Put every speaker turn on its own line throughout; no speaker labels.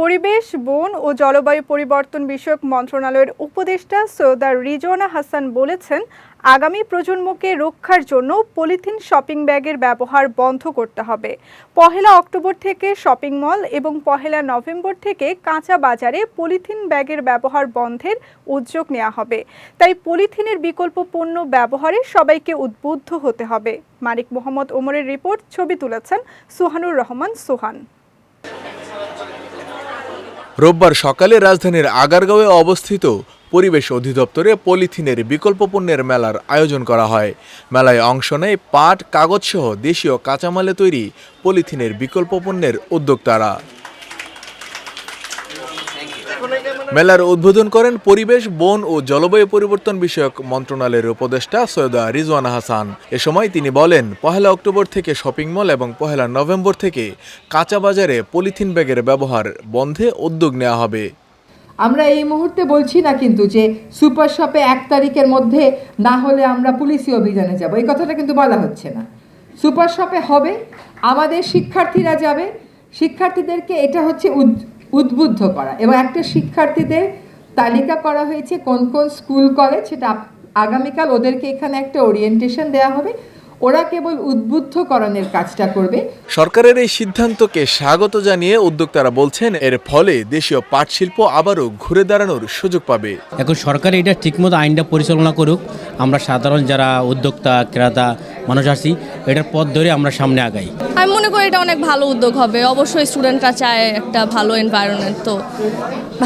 পরিবেশ, বন ও জলবায়ু পরিবর্তন বিষয়ক মন্ত্রণালয়ের উপদেষ্টা সৈয়দা রিজওয়ানা হাসান বলেছেন, আগামী প্রজন্মকে রক্ষার জন্য পলিথিন শপিং ব্যাগের ব্যবহার বন্ধ করতে হবে। পহেলা অক্টোবর থেকে শপিং মল এবং পহেলা নভেম্বর থেকে কাঁচা বাজারে পলিথিন ব্যাগের ব্যবহার বন্ধের উদ্যোগ নেওয়া হবে। তাই পলিথিনের বিকল্প পণ্য ব্যবহারে সবাইকে উদ্বুদ্ধ হতে হবে। মানিক মোহাম্মদ ওমরের রিপোর্ট, ছবি তুলেছেন সুহানুর রহমান সোহান।
রোববার সকালে রাজধানীর আগারগাঁওয়ে অবস্থিত পরিবেশ অধিদপ্তরে পলিথিনের বিকল্প পণ্যের মেলার আয়োজন করা হয়। মেলায় অংশ নেয় পাট, কাগজসহ দেশীয় কাঁচামালে তৈরি পলিথিনের বিকল্প পণ্যের উদ্যোক্তারা। মেলার উদ্বোধন করেন পরিবেশ, বন ও জলবায়ু পরিবর্তন বিষয়ক মন্ত্রণালয়ের উপদেষ্টা সৈয়দা রিজওয়ানা হাসান। এ সময় তিনি বলেন, পহেলা অক্টোবর থেকে শপিং মল এবং পহেলা নভেম্বর থেকে কাঁচা বাজারে পলিথিন ব্যাগের ব্যবহার বন্ধে উদ্যোগ নেওয়া হবে।
আমরা এই মুহূর্তে বলছি না কিন্তু যে সুপার শপে এক তারিখের মধ্যে না হলে আমরা পুলিশি অভিযানে যাব। এই কথাটা কিন্তু বলা হচ্ছে না। সুপার শপে হবে, আমাদের শিক্ষার্থীরা যাবে। শিক্ষার্থীদেরকে এটা হচ্ছে উদ্বুদ্ধ করা। এবং একটা শিক্ষার্থীদের তালিকা করা হয়েছে কোন কোন স্কুল, কলেজ, সেটা আগামীকাল ওদেরকে এখানে একটা ওরিয়েন্টেশন দেওয়া হবে। ওরা কেবল উদ্বুদ্ধকরণের কাজটা করবে।
সরকারের এই সিদ্ধান্তকে স্বাগত জানিয়ে উদ্যোক্তারা বলছেন এর ফলে দেশীয় পাট শিল্প আবারও ঘুরে দাঁড়ানোর সুযোগ পাবে।
এখন সরকার এটা ঠিকমতো আইনটা পরিচালনা করুক। আমরা সাধারণ যারা উদ্যোক্তা ক্রেতা মানুষ আছি এটার পথ ধরে আমরা সামনে আগাই।
আমি মনে করি এটা অনেক ভালো উদ্যোগ হবে। অবশ্যই স্টুডেন্টরা চায় একটা ভালো এনভায়রনমেন্ট তো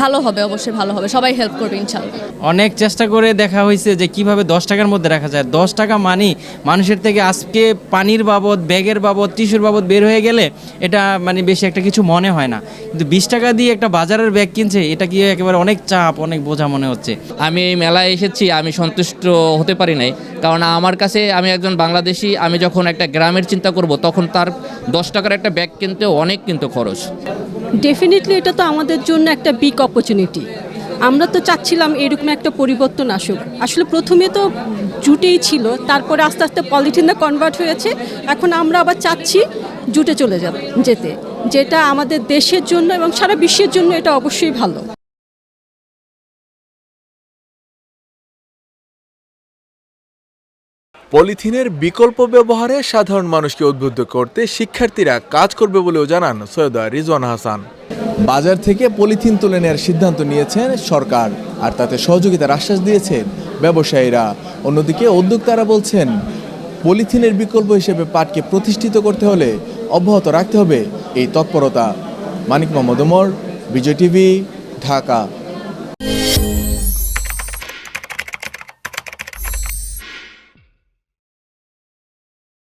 ভালো হবে অবশ্যই ভালো হবে। সবাই হেল্প করবে ইনশাল্লাহ
অনেক চেষ্টা করে দেখা হয়েছে যে কীভাবে দশ টাকার মধ্যে রাখা যায়। দশ টাকা মানি মানুষের থেকে আজকে পানির বাবদ ব্যাগের বাবদ টিস্যুর বাবদ বের হয়ে গেলে এটা মানে বেশি একটা কিছু মনে হয় না। কিন্তু বিশ টাকা দিয়ে একটা বাজারের ব্যাগ কিনছে এটা কি একেবারে অনেক চাপ অনেক বোঝা মনে হচ্ছে?
আমি এই মেলায় এসেছি আমি সন্তুষ্ট হতে পারি নাই। কারণ আমার কাছে আমি একজন বাংলাদেশি আমি যখন একটা গ্রামের চিন্তা করব তখন তার দশ টাকার একটা ব্যাগ কিনতেও অনেক কিন্তু খরচ।
ডেফিনেটলি এটা তো আমাদের জন্য একটা বিগ অপরচুনিটি আমরা তো চাচ্ছিলাম এরকম একটা পরিবর্তন আসুক। আসলে প্রথমে তো জুটেই ছিল, তারপরে আস্তে আস্তে পলিথিনে কনভার্ট হয়েছে। এখন আমরা আবার চাচ্ছি জুটে চলে যাব, যেতে। যেটা আমাদের দেশের জন্য এবং সারা বিশ্বের জন্য এটা অবশ্যই ভালো।
পলিথিনের বিকল্প ব্যবহারে সাধারণ মানুষকে উদ্বুদ্ধ করতে শিক্ষার্থীরা কাজ করবে বলেও জানান সৈয়দা রিজওয়ান হাসান। বাজার থেকে পলিথিন তুলে নেওয়ার সিদ্ধান্ত নিয়েছেন সরকার, আর তাতে সহযোগিতার আশ্বাস দিয়েছেন ব্যবসায়ীরা। অন্যদিকে উদ্যোক্তারা বলছেন, পলিথিনের বিকল্প হিসেবে পাটকে প্রতিষ্ঠিত করতে হলে অব্যাহত রাখতে হবে এই তৎপরতা। মানিক মোহাম্মদ ওমর, বিজয় টিভি, ঢাকা।